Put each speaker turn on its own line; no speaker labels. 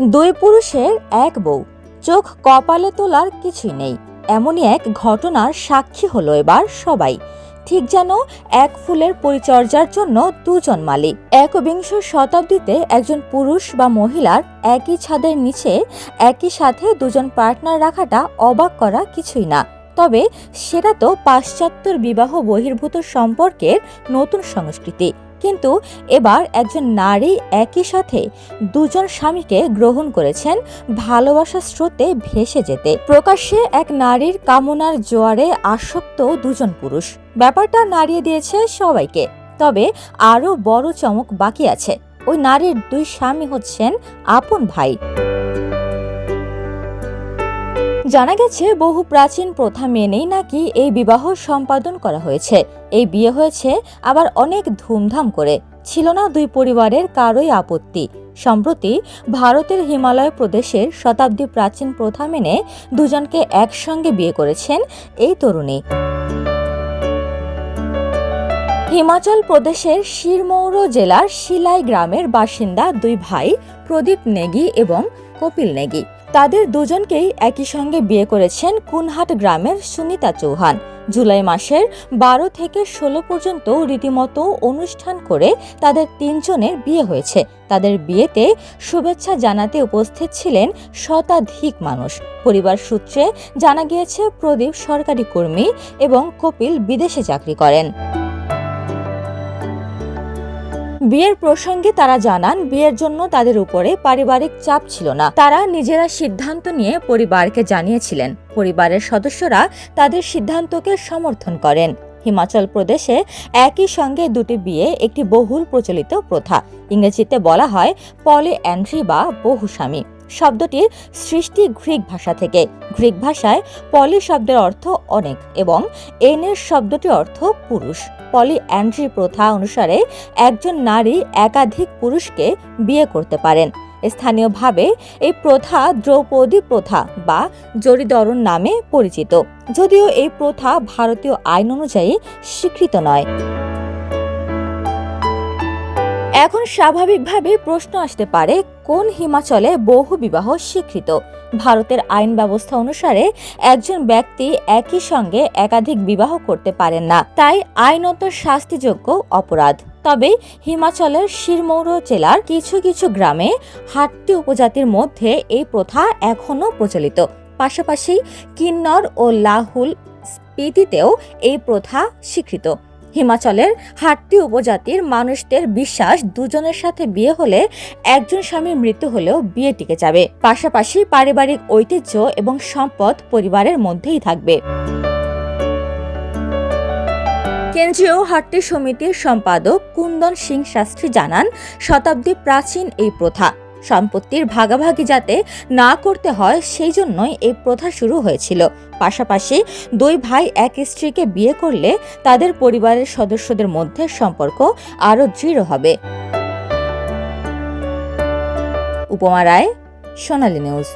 দুই পুরুষের এক বউ। চোখ কপালে তোলার কিছুই নেই। এমনই এক ঘটনার সাক্ষী হলো এবার সবাই। ঠিক যেন এক ফুলের পরিচর্যার জন্য দুজন মালিক। একবিংশ শতাব্দীতে একজন পুরুষ বা মহিলার একই ছাদের নিচে একই সাথে দুজন পার্টনার রাখাটা অবাক করা কিছুই না। তবে সেটা তো পাশ্চাত্যের বিবাহ বহির্ভূত সম্পর্কের নতুন সংস্কৃতি। কিন্তু এবার একজন নারী একই সাথে দুজন স্বামীকে গ্রহণ করেছেন ভালোবাসার স্রোতে ভেসে যেতে। প্রকাশ্যে এক নারীর কামনার জোয়ারে আসক্ত দুজন পুরুষ। ব্যাপারটা নাড়িয়ে দিয়েছে সবাইকে। তবে আরও বড় চমক বাকি আছে। ওই নারীর দুই স্বামী হচ্ছেন আপন ভাই। জানা গেছে, বহু প্রাচীন প্রথা মেনেই নাকি এই বিবাহ সম্পাদন করা হয়েছে। এই বিয়ে হয়েছে আবার অনেক ধুমধাম করে। ছিল না দুই পরিবারের কারোই আপত্তি। সম্প্রতি ভারতের হিমালয় প্রদেশের শতাব্দী প্রাচীন প্রথা মেনে দুজনকে একসঙ্গে বিয়ে করেছেন এই তরুণী। হিমাচল প্রদেশের শিরমৌর জেলার শিলাই গ্রামের বাসিন্দা দুই ভাই, প্রদীপ নেগি এবং কপিল নেগি। তাদের দুজনকেই একই সঙ্গে বিয়ে করেছেন কুনহাট গ্রামের সুনিতা চৌহান। জুলাই মাসের বারো থেকে ষোলো পর্যন্ত রীতিমতো অনুষ্ঠান করে তাদের তিনজনের বিয়ে হয়েছে। তাদের বিয়েতে শুভেচ্ছা জানাতে উপস্থিত ছিলেন শতাধিক মানুষ। পরিবার সূত্রে জানা গিয়েছে, প্রদীপ সরকারি কর্মী এবং কপিল বিদেশে চাকরি করেন। বিয়ের প্রসঙ্গে তারা জানান, বিয়ের জন্য তাদের উপরে পারিবারিক চাপ ছিল না। তারা নিজেরা সিদ্ধান্ত নিয়ে পরিবারকে জানিয়েছিলেন। পরিবারের সদস্যরা তাদের সিদ্ধান্তকে সমর্থন করেন। হিমাচল প্রদেশে একই সঙ্গে দুটি বিয়ে একটি বহুল প্রচলিত প্রথা। ইংরেজিতে বলা হয় পলি অ্যান্ট্রি বা বহুস্বামী। শব্দটির সৃষ্টি গ্রিক ভাষা থেকে। গ্রিক ভাষায় পলি শব্দের অর্থ অনেক এবং এনের শব্দটির অর্থ পুরুষ। পলি অ্যান্ড্রি প্রথা অনুসারে একজন নারী একাধিক পুরুষকে বিয়ে করতে পারেন। স্থানীয়ভাবে এই প্রথা দ্রৌপদী প্রথা বা জরিদরণ নামে পরিচিত। যদিও এই প্রথা ভারতীয় আইন অনুযায়ী স্বীকৃত নয়। এখন স্বাভাবিকভাবে প্রশ্ন আসতে পারে কোন হিমাচলে বহু বিবাহ স্বীকৃত? ভারতের আইন ব্যবস্থা অনুসারে একজন ব্যক্তি একই সঙ্গে একাধিক বিবাহ করতে পারেন না। তাই আইনত শাস্তিযোগ্য অপরাধ। তবে হিমাচলের শিরমৌর জেলার কিছু কিছু গ্রামে হাট্টি উপজাতির মধ্যে এই প্রথা এখনও প্রচলিত। পাশাপাশি কিন্নর ও লাহুল স্পিতিতেও এই প্রথা স্বীকৃত। হিমাচলের হাট্টি উপজাতির মানুষদের বিশ্বাস, দুজনের সাথে বিয়ে হলে একজন স্বামীর মৃত্যু হলেও বিয়ে টিকে যাবে। পাশাপাশি পারিবারিক ঐতিহ্য এবং সম্পদ পরিবারের মধ্যেই থাকবে। কেন্দ্রীয় হাট্টি সমিতির সম্পাদক কুন্দন সিং শাস্ত্রী জানান শতাব্দী প্রাচীন এই প্রথা। সম্পত্তির ভাগাভাগি যাতে না করতে হয়, সেই জন্যই এই প্রথা শুরু হয়েছিল। পাশাপাশি দুই ভাই এক স্ত্রীকে বিয়ে করলে তাদের পরিবারের সদস্যদের মধ্যে সম্পর্ক আরও দৃঢ় হবে। উপমা রায়, সোনালী নিউজ।